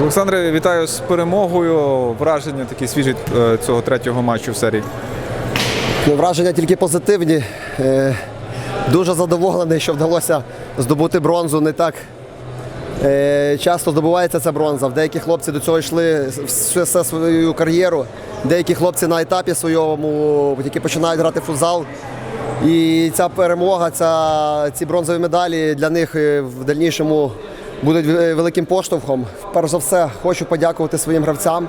Олександре, вітаю з перемогою. Враження такі свіжі е, цього третього матчу в серії. Ну, враження тільки позитивні. Е, Дуже задоволений, що вдалося здобути бронзу. Не так е, часто здобувається ця бронза. Деякі хлопці до цього йшли всю свою кар'єру. Деякі хлопці на етапі своєму тільки починають грати в футзал. І ця перемога, ця, ці бронзові медалі для них в дальнішому будуть е, великим поштовхом. Перш за все, хочу подякувати своїм гравцям.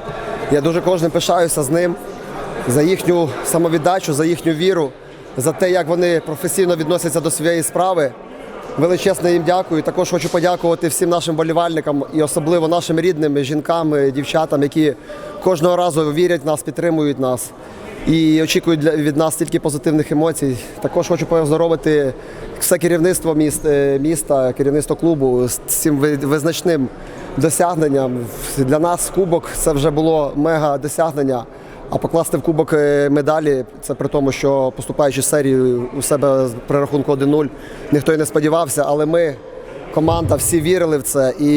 Я дуже кожним пишаюся з ним за їхню самовіддачу, за їхню віру, за те, як вони професійно відносяться до своєї справи. Величезне їм дякую. Також хочу подякувати всім нашим болівальникам і особливо нашим рідним жінкам, дівчатам, які кожного разу вірять в нас, підтримують нас і очікують для- від нас тільки позитивних емоцій. Також хочу поздоровити все керівництво міст, е, міста, керівництво клубу з цим ви- визначним досягненням. Для нас кубок це вже було мега досягнення. А покласти в кубок е, медалі це при тому, що поступаючи з серії у себе при рахунку 1-0, ніхто й не сподівався, але ми. Команда, всі вірили в це, і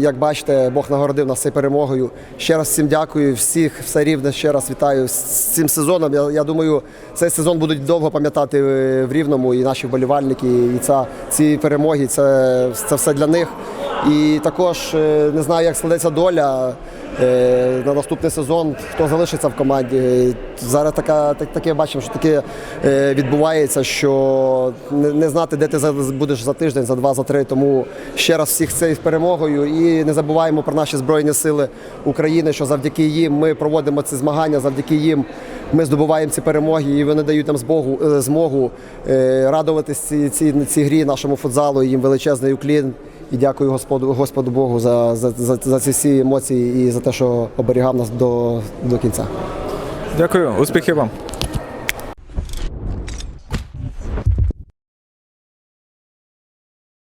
як бачите, Бог нагородив нас цією перемогою. Ще раз всім дякую, всіх все рівне ще раз вітаю з цим сезоном. Я, я думаю, цей сезон будуть довго пам'ятати е, в рівному і наші вболівальники. І ця, ці перемоги це, це все для них. І також е, не знаю, як складеться доля на наступний сезон, хто залишиться в команді. Е, Зараз така, так, таке бачимо, що таке е, відбувається, що не, не знати, де ти будеш за тиждень, за два, за три. Тому ще раз всіх цей з перемогою і не забуваємо про наші збройні сили України, що завдяки їм ми проводимо ці змагання, завдяки їм ми здобуваємо ці перемоги, і вони дають нам змогу, е, змогу е, радуватись цій, цій, цій грі нашому футзалу. Їм величезний уклін. І дякую Господу, Господу Богу за, за, за, за ці всі емоції і за те, що оберігав нас до, до кінця. Дякую, успіхів вам.